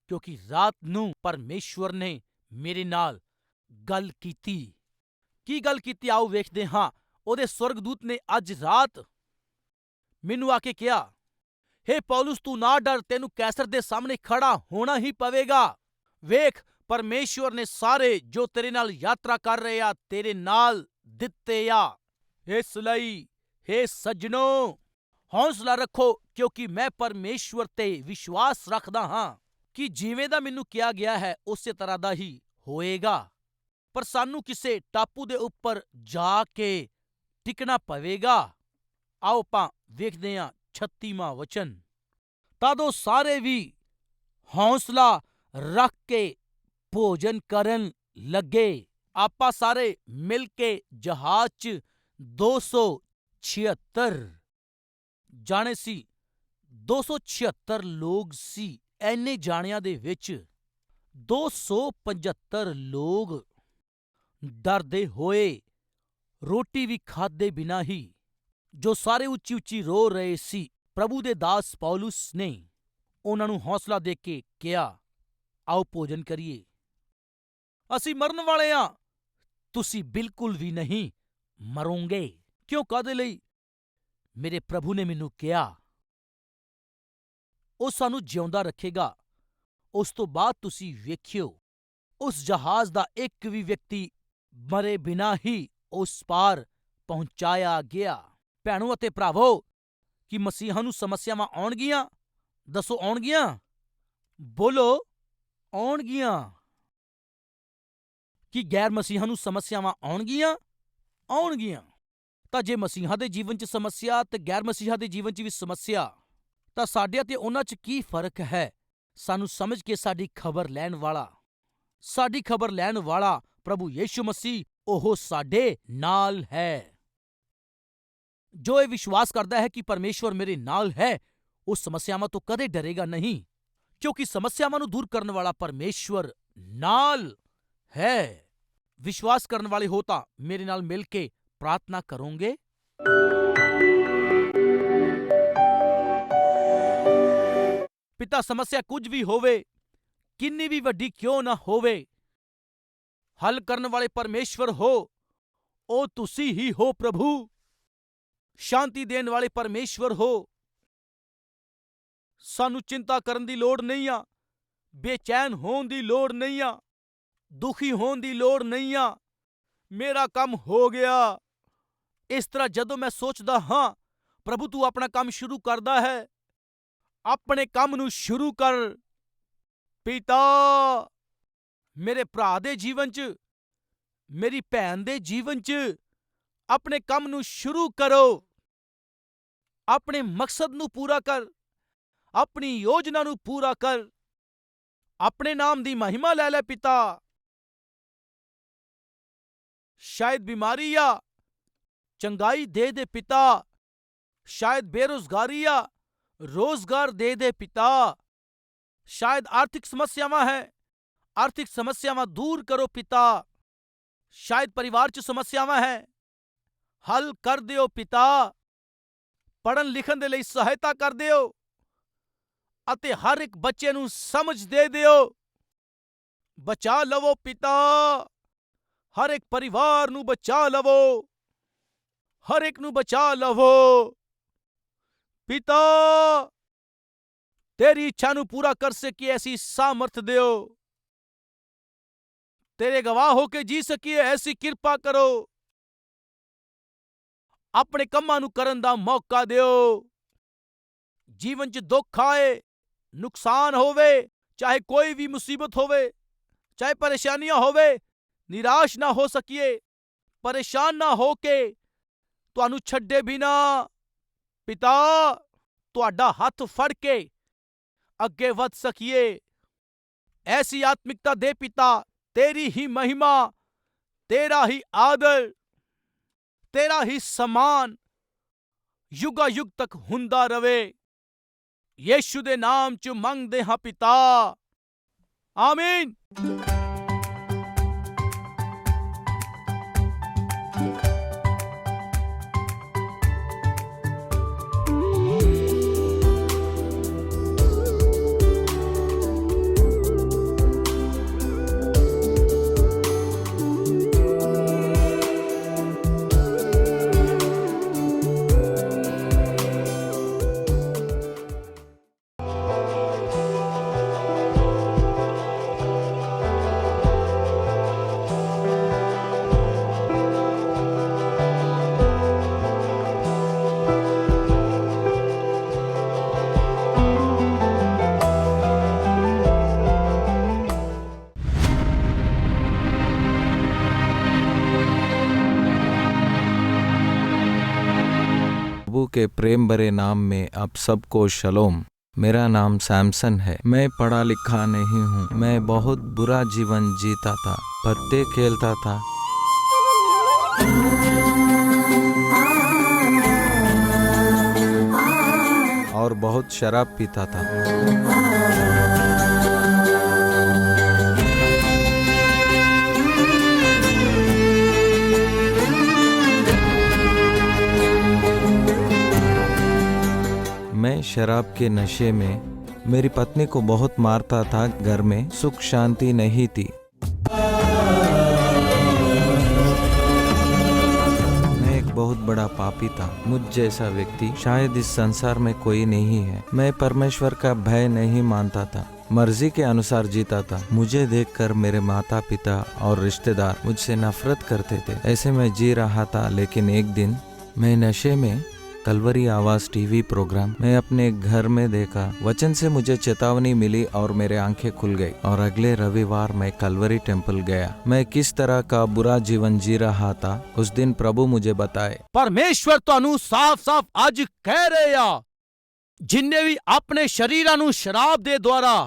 ਕਿਉਂਕਿ ਰਾਤ ਨੂੰ ਪਰਮੇਸ਼ਵਰ ਨੇ ਮੇਰੇ ਨਾਲ ਗੱਲ ਕੀਤੀ। ਕੀ ਗੱਲ ਕੀਤੀ? ਆਓ ਵੇਖਦੇ ਹਾਂ। ਉਹਦੇ ਸਵਰਗਦੂਤ ਨੇ ਅੱਜ ਰਾਤ ਮੈਨੂੰ ਆ ਕੇ ਕਿਹਾ ਹੇ ਪੌਲਸ, ਤੂੰ ਨਾ ਡਰ, ਤੈਨੂੰ ਕੈਸਰ ਦੇ ਸਾਹਮਣੇ ਖੜਾ ਹੋਣਾ ਹੀ ਪਵੇਗਾ। ਵੇਖ ਪਰਮੇਸ਼ਵਰ ਨੇ ਸਾਰੇ ਜੋ ਤੇਰੇ ਨਾਲ ਯਾਤਰਾ ਕਰ ਰਹੇ ਆ, ਤੇਰੇ ਨਾਲ ਦਿੱਤੇ ਆ। ਇਸ ਲਈ, ਹੇ ਸੱਜਣੋ, ਹੌਸਲਾ ਰੱਖੋ, ਕਿਉਂਕਿ ਮੈਂ ਪਰਮੇਸ਼ਵਰ ਤੇ ਵਿਸ਼ਵਾਸ ਰੱਖਦਾ ਹਾਂ ਕਿ ਜਿਵੇਂ ਦਾ ਮੈਨੂੰ ਕਿਹਾ ਗਿਆ ਹੈ, ਉਸੇ ਤਰ੍ਹਾਂ ਦਾ ਹੀ ਹੋਏਗਾ। ਪਰ ਸਾਨੂੰ ਕਿਸੇ ਟਾਪੂ ਦੇ ਉੱਪਰ ਜਾ ਕੇ ਟਿਕਣਾ ਪਵੇਗਾ। ਆਓ ਆਪਾਂ ਵੇਖਦੇ ਹਾਂ 36ਵਾਂ ਵਚਨ ਤਦ ਉਹ ਸਾਰੇ ਵੀ ਹੌਸਲਾ ਰੱਖ ਕੇ ਭੋਜਨ ਕਰਨ ਲੱਗੇ ਆਪਾਂ ਸਾਰੇ ਮਿਲ ਕੇ ਜਹਾਜ਼ 'ਚ 276 ਜਾਣੇ ਸੀ 276 ਲੋਕ ਸੀ ਐਨੇ ਜਾਣਿਆਂ ਦੇ ਵਿੱਚ 275 ਲੋਕ ਡਰਦੇ ਹੋਏ ਰੋਟੀ ਵੀ ਖਾਦੇ ਬਿਨਾ ਹੀ ਜੋ ਸਾਰੇ ਉੱਚੀ ਉੱਚੀ ਰੋ ਰਹੇ ਸੀ, ਪ੍ਰਭੂ ਦੇ ਦਾਸ ਪੌਲੁਸ ਨੇ ਉਹਨਾਂ ਨੂੰ ਹੌਸਲਾ ਦੇ ਕੇ ਕਿਹਾ, ਆਓ ਭੋਜਨ ਕਰੀਏ। ਅਸੀਂ ਮਰਨ ਵਾਲੇ ਆ। ਤੁਸੀਂ ਬਿਲਕੁਲ ਵੀ ਨਹੀਂ ਮਰੋਗੇ। ਕਿਉਂ? ਕਾਦੇ ਲਈ? ਮੇਰੇ ਪ੍ਰਭੂ ਨੇ ਮੈਨੂੰ ਕਿਹਾ, ਉਹ ਸਾਨੂੰ ਜਿਉਂਦਾ ਰੱਖੇਗਾ। ਉਸ ਤੋਂ ਬਾਅਦ ਤੁਸੀਂ ਵੇਖਿਓ, ਉਸ ਜਹਾਜ਼ ਦਾ ਇੱਕ ਵੀ ਵਿਅਕਤੀ ਮਰੇ ਬਿਨਾ ਹੀ ਉਸ ਪਾਰ ਪਹੁੰਚਾਇਆ ਗਿਆ। ਭੈਣੋ ਅਤੇ ਭਰਾਵੋ, ਕੀ ਮਸੀਹਾ ਨੂੰ ਸਮੱਸਿਆਵਾਂ ਆਉਣਗੀਆਂ? ਦੱਸੋ ਆਉਣਗੀਆਂ? ਬੋਲੋ, ਆਉਣਗੀਆਂ। ਕੀ ਗੈਰ ਮਸੀਹਾ ਨੂੰ ਸਮੱਸਿਆਵਾਂ ਆਉਣਗੀਆਂ? ਆਉਣਗੀਆਂ। ਤਾਂ ਜੇ ਮਸੀਹਾ ਦੇ ਜੀਵਨ 'ਚ ਸਮੱਸਿਆ ਤੇ ਗੈਰ ਮਸੀਹਾ ਦੇ ਜੀਵਨ 'ਚ ਵੀ ਸਮੱਸਿਆ, ਤਾਂ ਸਾਡੇ ਅਤੇ ਉਹਨਾਂ 'ਚ ਕੀ ਫ਼ਰਕ ਹੈ? ਸਾਨੂੰ ਸਮਝ ਕੇ ਸਾਡੀ ਖਬਰ ਲੈਣ ਵਾਲਾ, ਸਾਡੀ ਖਬਰ ਲੈਣ ਵਾਲਾ ਪ੍ਰਭੂ ਯੀਸ਼ੂ ਮਸੀਹ, ਉਹ ਸਾਡੇ ਨਾਲ ਹੈ। ਜੋ ਇਹ ਵਿਸ਼ਵਾਸ ਕਰਦਾ ਹੈ ਕਿ ਪਰਮੇਸ਼ਵਰ ਮੇਰੇ ਨਾਲ ਹੈ ਉਹ ਸਮੱਸਿਆਵਾਂ ਤੋਂ ਕਦੇ ਡਰੇਗਾ ਨਹੀਂ ਕਿਉਂਕਿ ਸਮੱਸਿਆਵਾਂ ਨੂੰ ਦੂਰ ਕਰਨ ਵਾਲਾ ਪਰਮੇਸ਼ਵਰ ਨਾਲ ਹੈ ਵਿਸ਼ਵਾਸ ਕਰਨ ਵਾਲੇ ਹੋ ਤਾਂ ਮੇਰੇ ਨਾਲ ਮਿਲ ਕੇ ਪ੍ਰਾਰਥਨਾ ਕਰੋਗੇ ਪਿਤਾ ਸਮੱਸਿਆ ਕੁਝ ਵੀ ਹੋਵੇ ਕਿੰਨੀ ਵੀ ਵੱਡੀ ਕਿਉਂ ਨਾ ਹੋਵੇ ਹੱਲ ਕਰਨ ਵਾਲੇ ਪਰਮੇਸ਼ਵਰ ਹੋ ਉਹ ਤੁਸੀਂ ਹੀ ਹੋ ਪ੍ਰਭੂ ਸ਼ਾਂਤੀ ਦੇਣ ਵਾਲੇ ਪਰਮੇਸ਼ਵਰ ਹੋ। ਸਾਨੂੰ ਚਿੰਤਾ ਕਰਨ ਦੀ ਲੋੜ ਨਹੀਂ ਆ। ਬੇਚੈਨ ਹੋਣ ਦੀ ਲੋੜ ਨਹੀਂ ਆ। ਦੁਖੀ ਹੋਣ ਦੀ ਲੋੜ ਨਹੀਂ ਆ। ਮੇਰਾ ਕੰਮ ਹੋ ਗਿਆ। ਇਸ ਤਰ੍ਹਾਂ ਜਦੋਂ ਮੈਂ ਸੋਚਦਾ ਹਾਂ, ਪ੍ਰਭੂ ਤੂੰ ਆਪਣਾ ਕੰਮ ਸ਼ੁਰੂ ਕਰਦਾ ਹੈ। ਆਪਣੇ ਕੰਮ ਨੂੰ ਸ਼ੁਰੂ ਕਰ। ਪਿਤਾ, ਮੇਰੇ ਭਰਾ ਦੇ ਜੀਵਨ 'ਚ, ਮੇਰੀ ਭੈਣ ਦੇ ਜੀਵਨ 'ਚ, ਆਪਣੇ ਕੰਮ ਨੂੰ ਸ਼ੁਰੂ ਕਰੋ। ਆਪਣੇ ਮਕਸਦ ਨੂੰ ਪੂਰਾ ਕਰ, ਆਪਣੀ ਯੋਜਨਾ ਨੂੰ ਪੂਰਾ ਕਰ, ਆਪਣੇ ਨਾਮ ਦੀ ਮਹਿਮਾ ਲੈ ਲੈ ਪਿਤਾ। ਸ਼ਾਇਦ ਬਿਮਾਰੀ ਆ, ਚੰਗਾਈ ਦੇ ਦੇ ਪਿਤਾ। ਸ਼ਾਇਦ ਬੇਰੋਜ਼ਗਾਰੀ ਆ, ਰੋਜ਼ਗਾਰ ਦੇ ਦੇ ਪਿਤਾ। ਸ਼ਾਇਦ ਆਰਥਿਕ ਸਮੱਸਿਆਵਾਂ ਹੈ, ਆਰਥਿਕ ਸਮੱਸਿਆਵਾਂ ਦੂਰ ਕਰੋ ਪਿਤਾ। ਸ਼ਾਇਦ ਪਰਿਵਾਰ 'ਚ ਸਮੱਸਿਆਵਾਂ ਹੈ, ਹੱਲ ਕਰ ਦਿਓ ਪਿਤਾ। ਪੜ੍ਹਨ ਲਿਖਣ ਦੇ ਲਈ ਸਹਾਇਤਾ ਕਰ ਦਿਓ ਅਤੇ ਹਰ ਇੱਕ ਬੱਚੇ ਨੂੰ ਸਮਝ ਦੇ ਦਿਓ। ਬਚਾ ਲਵੋ ਪਿਤਾ। ਹਰ ਇੱਕ ਪਰਿਵਾਰ ਨੂੰ ਬਚਾ ਲਵੋ। ਹਰ ਇੱਕ ਨੂੰ ਬਚਾ ਲਵੋ। ਪਿਤਾ, ਤੇਰੀ ਇੱਛਾ ਨੂੰ ਪੂਰਾ ਕਰ ਸਕੀਏ, ਐਸੀ ਸਾਮਰਥ ਦਿਓ। ਤੇਰੇ ਗਵਾਹ ਹੋ ਕੇ ਜੀ ਸਕੀਏ, ਐਸੀ ਕਿਰਪਾ ਕਰੋ। ਆਪਣੇ ਕੰਮਾਂ ਨੂੰ ਕਰਨ ਦਾ ਮੌਕਾ ਦਿਓ। ਜੀਵਨ 'ਚ ਦੁੱਖ ਆਏ, ਨੁਕਸਾਨ ਹੋਵੇ, ਚਾਹੇ ਕੋਈ ਵੀ ਮੁਸੀਬਤ ਹੋਵੇ, ਚਾਹੇ ਪਰੇਸ਼ਾਨੀਆਂ ਹੋਵੇ, ਨਿਰਾਸ਼ ਨਾ ਹੋ ਸਕੀਏ, ਪਰੇਸ਼ਾਨ ਨਾ ਹੋ ਕੇ ਤੁਹਾਨੂੰ ਛੱਡੇ ਬਿਨਾ ਪਿਤਾ ਤੁਹਾਡਾ ਹੱਥ ਫੜ ਕੇ ਅੱਗੇ ਵਧ ਸਕੀਏ। ਐਸੀ ਆਤਮਿਕਤਾ ਦੇ ਪਿਤਾ, ਤੇਰੀ ਹੀ ਮਹਿਮਾ, ਤੇਰਾ ਹੀ ਆਦਰ। ਤੇਰਾ ਹੀ ਸਮਾਨ ਯੁਗਾ ਯੁਗ ਤੱਕ ਹੁੰਦਾ ਰਵੇ। ਯੀਸ਼ੂ ਦੇ ਨਾਮ ਚ ਮੰਗਦੇ ਹਾਂ ਪਿਤਾ। ਆਮੀਨ। प्रभु के प्रेम भरे नाम में आप सबको शलोम। मेरा नाम सैमसन है। मैं पढ़ा लिखा नहीं हूँ। मैं बहुत बुरा जीवन जीता था। पत्ते खेलता था। और बहुत शराब पीता था। शराब के नशे में मेरी पत्नी को बहुत मारता था, घर में सुख शांति नहीं थी। मैं एक बहुत बड़ा पापी था। मुझ जैसा व्यक्ति शायद इस संसार में कोई नहीं है। मैं परमेश्वर का भय नहीं मानता था। मर्ज़ी के अनुसार जीता था। मुझे देखकर मेरे माता पिता और रिश्तेदार मुझसे नफरत करते थे। ऐसे मैं जी रहा था, लेकिन एक दिन मैं नशे में कलवरी आवाज टीवी प्रोग्राम मैं अपने घर में देखा वचन से मुझे चेतावनी मिली और मेरे आंखें खुल गई और अगले रविवार मैं कलवरी टेम्पल गया मैं किस तरह का बुरा जीवन जी रहा था उस दिन प्रभु मुझे बताए ਪਰਮੇਸ਼ਵਰ ਤੁਹਾਨੂੰ ਸਾਫ਼-ਸਾਫ਼ ਅੱਜ ਕਹਿ ਰਹੇ ਆ ਜਿੰਨੇ ਵੀ ਆਪਣੇ ਸ਼ਰੀਰਾਂ ਨੂੰ ਸ਼ਰਾਬ ਦੇ ਦੁਆਰਾ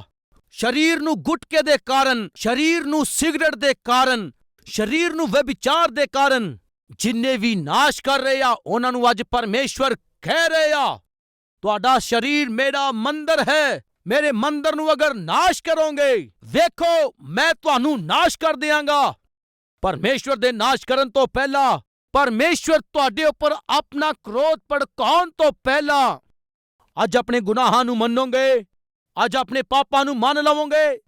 ਸ਼ਰੀਰ ਨੂੰ ਗੁਟਕੇ ਦੇ ਕਾਰਨ ਸ਼ਰੀਰ ਨੂੰ ਸਿਗਰਟ ਦੇ ਕਾਰਨ ਸ਼ਰੀਰ ਨੂੰ ਵਿਭਚਾਰ ਦੇ ਕਾਰਨ ਜਿੰਨੇ ਵੀ ਨਾਸ਼ ਕਰ ਰਹੇ ਆ, ਉਹਨਾਂ ਨੂੰ ਅੱਜ ਪਰਮੇਸ਼ਵਰ ਕਹਿ ਰਹੇ ਆ। ਤੁਹਾਡਾ ਸ਼ਰੀਰ ਮੇਰਾ ਮੰਦਰ ਹੈ। ਮੇਰੇ ਮੰਦਰ ਨੂੰ ਅਗਰ ਨਾਸ਼ ਕਰੋਗੇ, ਵੇਖੋ, ਮੈਂ ਤੁਹਾਨੂੰ ਨਾਸ਼ ਕਰ ਦਿਆਂਗਾ। ਪਰਮੇਸ਼ਵਰ ਦੇ ਨਾਸ਼ ਕਰਨ ਤੋਂ ਪਹਿਲਾਂ, ਪਰਮੇਸ਼ਵਰ ਤੁਹਾਡੇ ਉੱਪਰ ਆਪਣਾ ਕ੍ਰੋਧ ਭੜਕਾਉਣ ਤੋਂ ਪਹਿਲਾਂ, ਅੱਜ ਆਪਣੇ ਗੁਨਾਹਾਂ ਨੂੰ ਮੰਨੋਗੇ, ਅੱਜ ਆਪਣੇ ਪਾਪਾਂ ਨੂੰ ਮੰਨ ਲਵੋਗੇ।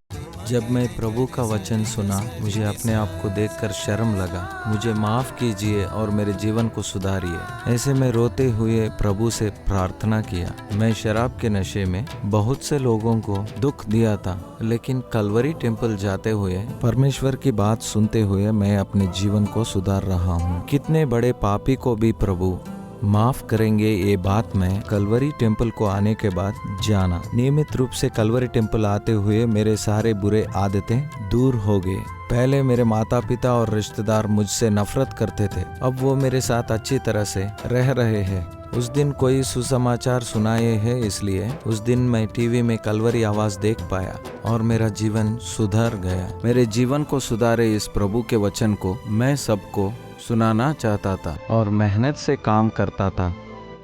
जब मैं प्रभु का वचन सुना, मुझे अपने आप को देखकर शर्म लगा। मुझे माफ़ कीजिए और मेरे जीवन को सुधारिए। ऐसे में रोते हुए प्रभु से प्रार्थना किया। मैं शराब के नशे में बहुत से लोगों को दुख दिया था, लेकिन कलवरी टेंपल जाते हुए, परमेश्वर की बात सुनते हुए मैं अपने जीवन को सुधार रहा हूँ। कितने बड़े पापी को भी प्रभु माफ़ करेंगे ये बात मैं। कलवरी टेंपल को आने के बाद जाना। नियमित रूप से कलवरी टेंपल आते हुए मेरे सारे बुरे आदतें दूर हो गए। पहले मेरे माता पिता और रिश्तेदार मुझसे नफरत करते थे। अब वो मेरे साथ अच्छी तरह से रह रहे हैं। उस दिन कोई सुसमाचार सुनाए है इसलिए उस दिन मैं टीवी में कलवरी आवाज़ देख पाया और मेरा जीवन सुधर गया। मेरे जीवन को सुधारे इस प्रभु के वचन को। मैं सबको सुनाना चाहता था और मेहनत से काम करता था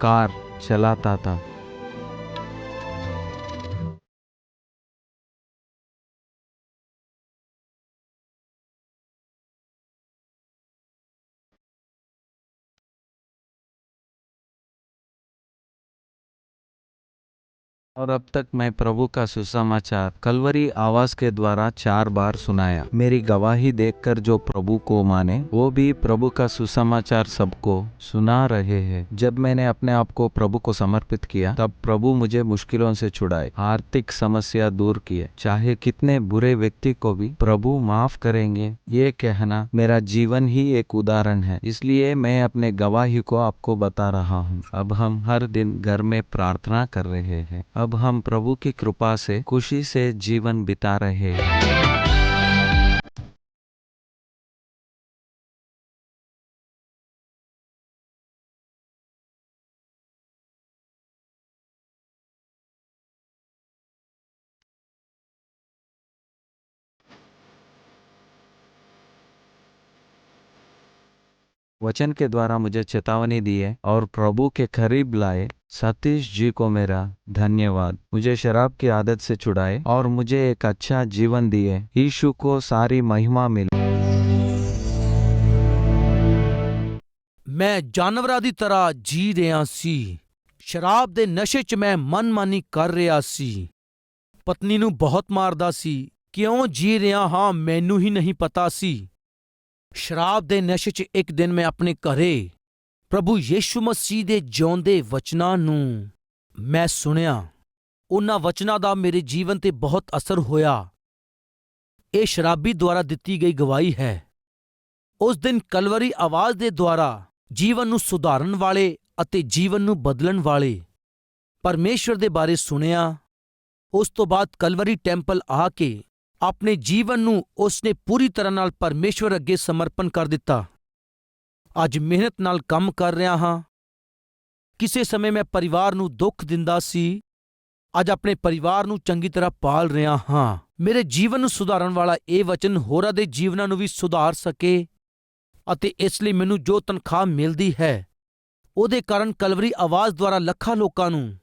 कार चलाता था और अब तक मैं प्रभु का सुसमाचार कलवरी आवाज़ के द्वारा चार बार सुनाया। मेरी गवाही देखकर जो प्रभु को माने, वो भी प्रभु का सुसमाचार सबको सुना रहे हैं। जब मैंने अपने आप को प्रभु को समर्पित किया, तब प्रभु मुझे मुश्किलों से छुड़ाए, आर्थिक समस्या दूर किए। चाहे कितने बुरे व्यक्ति को भी प्रभु माफ़ करेंगे, ये कहना मेरा जीवन ही एक उदाहरण है। इसलिए मैं अपने गवाही को आपको बता रहा हूँ। अब हम हर दिन घर में प्रार्थना कर रहे हैं। अब हम प्रभु की कृपा से खुशी से जीवन बिता रहे हैं वचन के द्वारा मुझे चेतावनी दी है और प्रभु के करीब लाए सतीश जी को मेरा धन्यवाद मुझे शराब की आदत से छुड़ाए और मुझे एक अच्छा जीवन दिए यीशु को सारी महिमा मिले ਮੈਂ ਜਾਨਵਰਾਂ ਦੀ ਤਰ੍ਹਾਂ ਜੀ ਰਿਹਾ ਸੀ ਸ਼ਰਾਬ ਦੇ ਨਸ਼ੇ 'ਚ ਮੈਂ ਮਨਮਾਨੀ ਕਰ ਰਿਹਾ ਸੀ ਪਤਨੀ ਨੂੰ ਬਹੁਤ ਮਾਰਦਾ ਸੀ ਕਿਉਂ ਜੀ ਰਿਹਾ ਹਾਂ ਮੈਨੂੰ ਹੀ ਨਹੀਂ ਪਤਾ ਸੀ ਸ਼ਰਾਬ ਦੇ ਨਸ਼ੇ 'ਚ ਇੱਕ ਦਿਨ ਮੈਂ ਆਪਣੇ ਘਰੇ ਪ੍ਰਭੂ ਯੀਸ਼ੂ ਮਸੀਹ ਦੇ ਜਿਉਂਦੇ ਵਚਨਾਂ ਨੂੰ ਮੈਂ ਸੁਣਿਆ। ਉਹਨਾਂ ਵਚਨਾਂ ਦਾ ਮੇਰੇ ਜੀਵਨ ਤੇ ਬਹੁਤ ਅਸਰ ਹੋਇਆ। ਇਹ ਸ਼ਰਾਬੀ ਦੁਆਰਾ ਦਿੱਤੀ ਗਈ ਗਵਾਹੀ ਹੈ। ਉਸ ਦਿਨ ਕਲਵਰੀ ਆਵਾਜ਼ ਦੇ ਦੁਆਰਾ ਜੀਵਨ ਨੂੰ ਸੁਧਾਰਨ ਵਾਲੇ ਅਤੇ ਜੀਵਨ ਨੂੰ ਬਦਲਣ ਵਾਲੇ ਪਰਮੇਸ਼ਵਰ ਦੇ ਬਾਰੇ ਸੁਣਿਆ। ਉਸ ਤੋਂ ਬਾਅਦ ਕਲਵਰੀ ਟੈਂਪਲ ਆ ਕੇ ਆਪਣੇ ਜੀਵਨ ਨੂੰ ਉਸਨੇ ਪੂਰੀ ਤਰ੍ਹਾਂ ਨਾਲ ਪਰਮੇਸ਼ਵਰ ਅੱਗੇ ਸਮਰਪਣ ਕਰ ਦਿੱਤਾ। ਅੱਜ ਮਿਹਨਤ ਨਾਲ ਕੰਮ ਕਰ ਰਿਹਾ ਹਾਂ। ਕਿਸੇ ਸਮੇਂ ਮੈਂ ਪਰਿਵਾਰ ਨੂੰ ਦੁੱਖ ਦਿੰਦਾ ਸੀ। ਅੱਜ ਆਪਣੇ ਪਰਿਵਾਰ ਨੂੰ ਚੰਗੀ ਤਰ੍ਹਾਂ ਪਾਲ ਰਿਹਾ ਹਾਂ। ਮੇਰੇ ਜੀਵਨ ਨੂੰ ਸੁਧਾਰਨ ਵਾਲਾ ਇਹ ਵਚਨ ਹੋਰਾਂ ਦੇ ਜੀਵਨਾਂ ਨੂੰ ਵੀ ਸੁਧਾਰ ਸਕੇ ਅਤੇ ਇਸ ਲਈ ਮੈਨੂੰ ਜੋ ਤਨਖਾਹ ਮਿਲਦੀ ਹੈ, ਉਹਦੇ ਕਾਰਨ ਕਲਵਰੀ ਆਵਾਜ਼ ਦੁਆਰਾ ਲੱਖਾਂ ਲੋਕਾਂ ਨੂੰ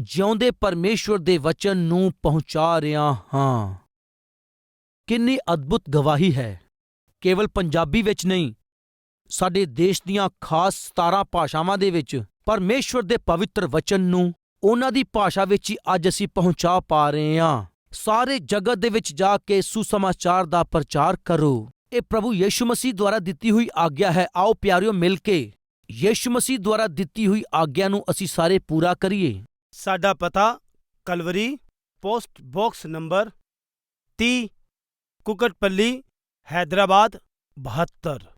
ਜਿਉਂਦੇ ਪਰਮੇਸ਼ਵਰ ਦੇ ਵਚਨ ਨੂੰ ਪਹੁੰਚਾ ਰਿਹਾ ਹਾਂ। ਕਿੰਨੀ ਅਦਭੁਤ ਗਵਾਹੀ ਹੈ। ਕੇਵਲ ਪੰਜਾਬੀ ਵਿੱਚ ਨਹੀਂ, ਸਾਡੇ ਦੇਸ਼ ਦੀਆਂ ਖਾਸ 17 ਭਾਸ਼ਾਵਾਂ ਦੇ ਵਿੱਚ ਪਰਮੇਸ਼ਵਰ ਦੇ ਪਵਿੱਤਰ ਵਚਨ ਨੂੰ ਉਹਨਾਂ ਦੀ ਭਾਸ਼ਾ ਵਿੱਚ ਹੀ ਅੱਜ ਅਸੀਂ ਪਹੁੰਚਾ ਪਾ ਰਹੇ ਹਾਂ। ਸਾਰੇ ਜਗਤ ਦੇ ਵਿੱਚ ਜਾ ਕੇ ਸੁਸਮਾਚਾਰ ਦਾ ਪ੍ਰਚਾਰ ਕਰੋ। ਇਹ ਪ੍ਰਭੂ ਯੀਸ਼ੂ ਮਸੀਹ ਦੁਆਰਾ ਦਿੱਤੀ ਹੋਈ ਆਗਿਆ ਹੈ। ਆਓ ਪਿਆਰਿਓ, ਮਿਲ ਕੇ ਯੀਸ਼ੂ ਮਸੀਹ ਦੁਆਰਾ ਦਿੱਤੀ ਹੋਈ ਆਗਿਆ ਨੂੰ ਅਸੀਂ ਸਾਰੇ ਪੂਰਾ ਕਰੀਏ। ਸਾਡਾ ਪਤਾ Calvary post box number 30 Kukatpally Hyderabad 72